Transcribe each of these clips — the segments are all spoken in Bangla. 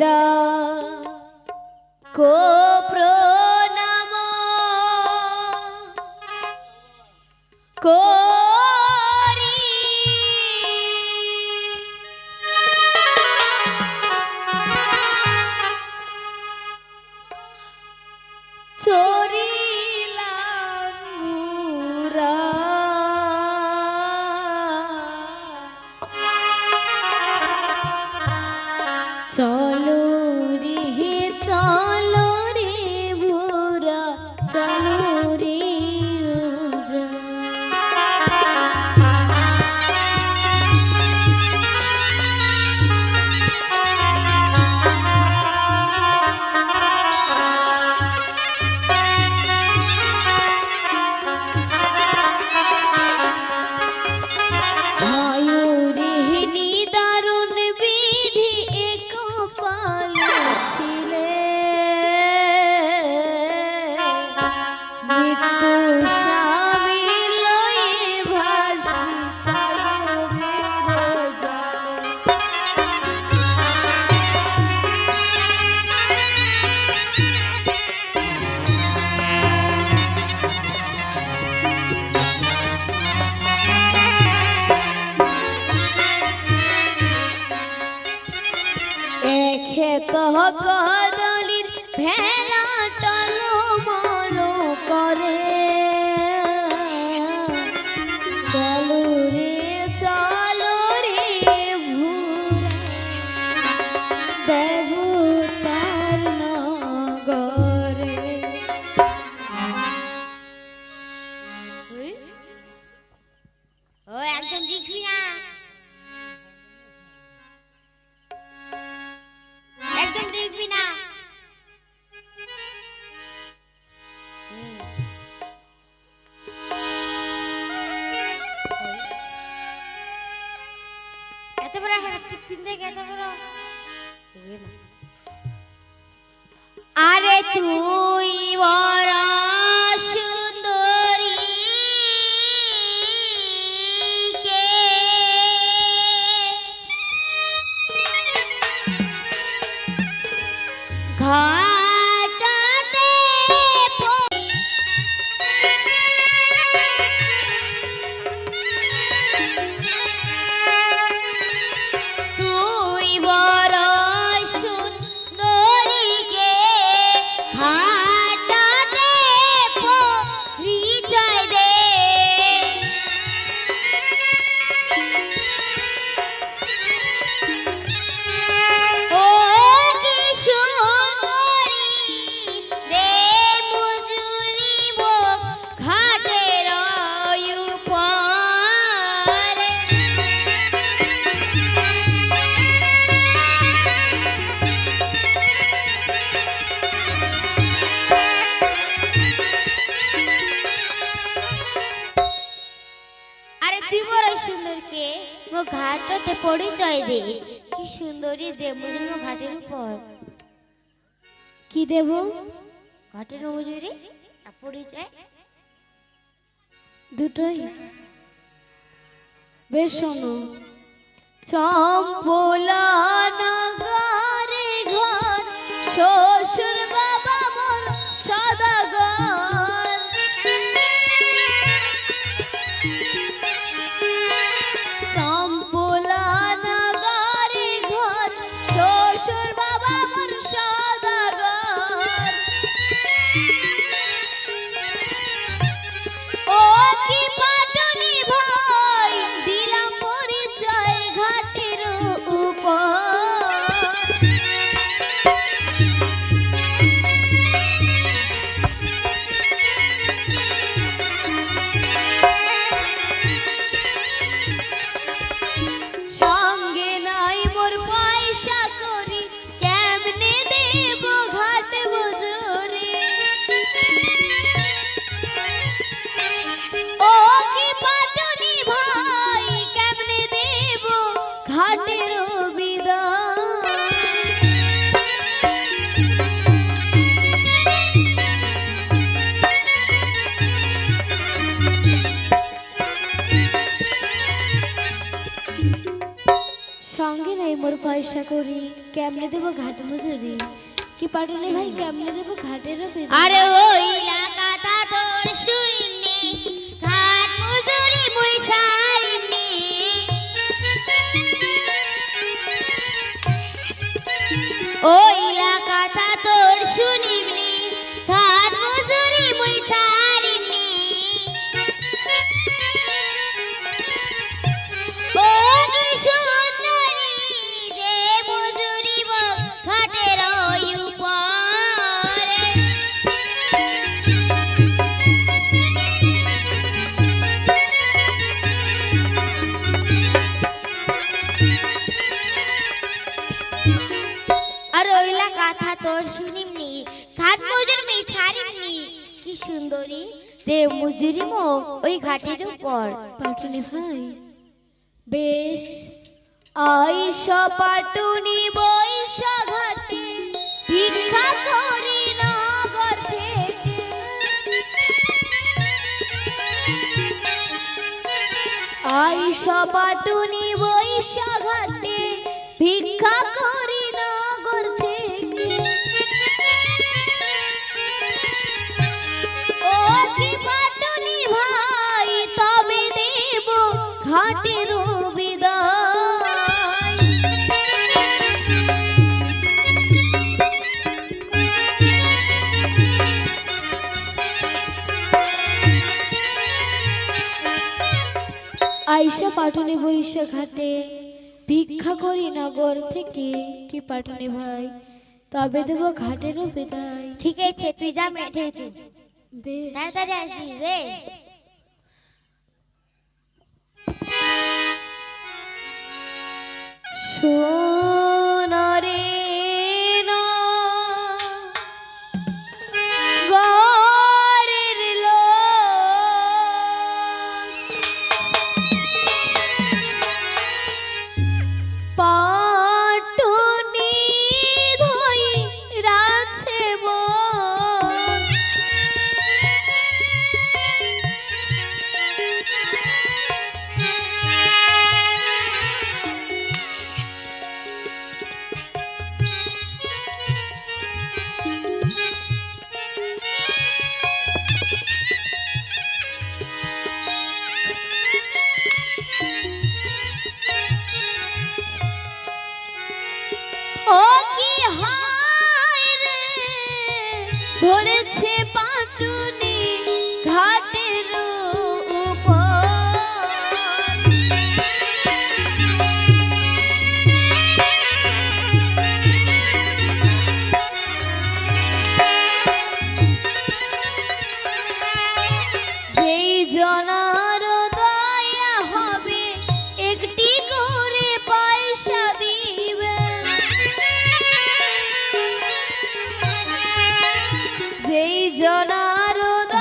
দাও 走。Aha. ঘাটতে পরিচয় দে। কি সুন্দরী দেব ঘাটের উপর। কি দেব? ঘাটের মজুরি? পরিচয়? দুটোই। বেশ শোনো। চম্পলা সঙ্গে নাই মোর পয়সা করি, কেমনে দেবো ঘাট মজুরি কি পাটুনি ভাই, কেমনে দেবো বেদনা? আরে ওই কথা তোর শুনিমনি ঘাট মজুর মে ছাড়িমনি। কি সুন্দরী। দে মজুরি মো ওই ঘাটের উপর। পাটুনি ভাই। বেশ আইসা পাটুনি বৈশা ঘাটে। ভিক্ষা করি নগর থেকে। আইসা পাটুনি বৈশা ঘাটে। ভিক্ষা আইসা পাটুনি বৈশা ঘাটে। ভিক্ষা করি নগর থেকে কি পাটুনি ভাই? তবে দেব ঘাটেরও বিদায়। ঠিক আছে তুই যা মেঠে তুই বেশ। তাড়াতাড়ি আসিস রে। সোনরে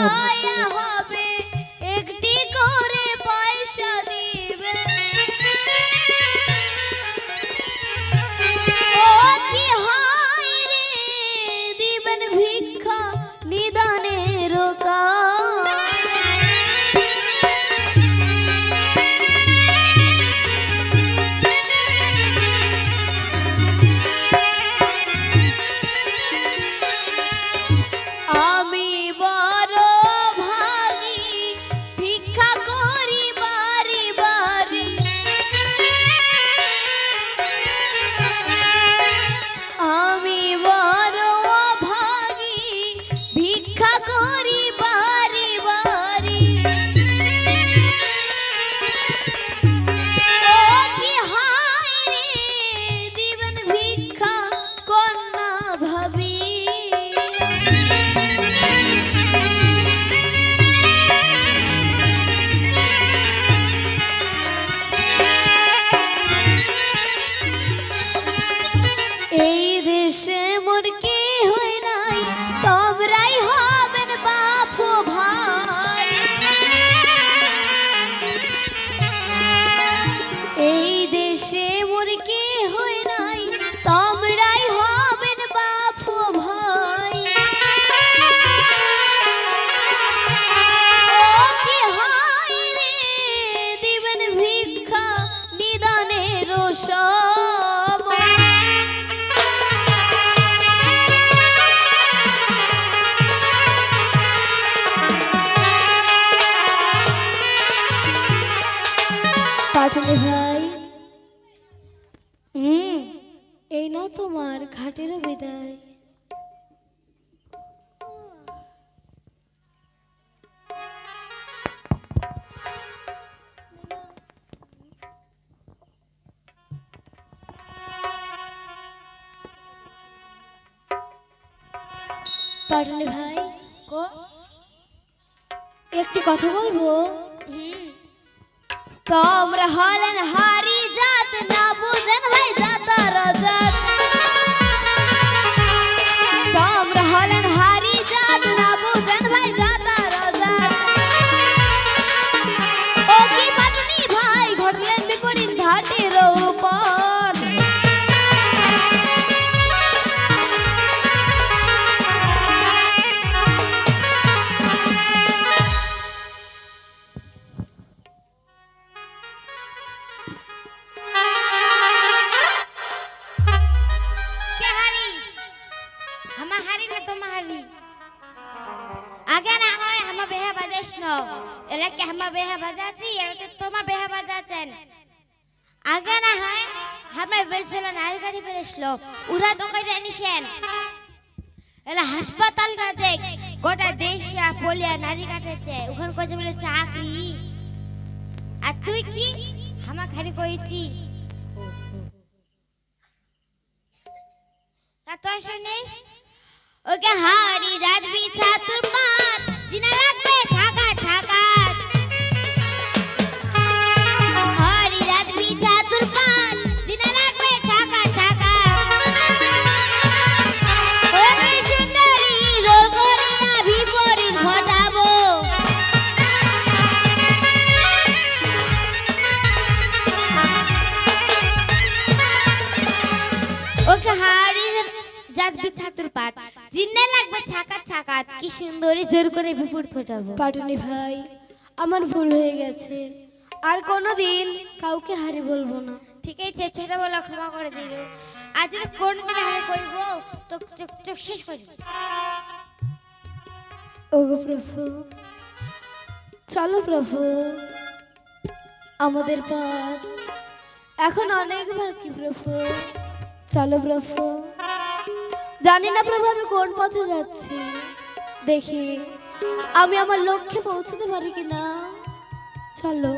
Ai, পাটনি ভাই। কো। একটি কথা বলব? তোমরা হলেন হারি জাত না বুঝেন ভাই জাতার জাত বাজাইস এলা কে হামা বেহা বাজাছি এলা তো তোমা বেহা বাজাছেন আগে না হয়, হামা বেসল নারী গাড়ি বেরেছিল উড়া তো কই জানিছেন এলা হাসপাতাল গা দেখ, গোটা দেশ পলিয়া নারী কাটেছে, ওখানে কইছে বলে চাকরি। আর তুই কি? হামা খালি কইছি তা তো শুনিস, ওকে হারি রাত বিছা তোর পাত জিনা লাগবে? কি সুন্দরী জোর করে বিপরীত ঘটাবো পাটনি ভাই আমার ভুল হয়ে গেছে। আর কোনোদিন কাউকে হারি বলব না। ঠিক আছে ছোটবেলা ক্ষমা করে দিল। আজ যদি কোন দিন হারে কইব? তো চোখ চোখ শেষ করে দিব। ওগো প্রভু চলো প্রভু আমাদের পথ। এখন অনেক বাকি প্রভু চলো প্রভু। জানি না প্রভু আমি কোন পথে যাচ্ছি। দেখি আমি আমার লক্ষ্যে পৌঁছতে পারি কিনা? চলো।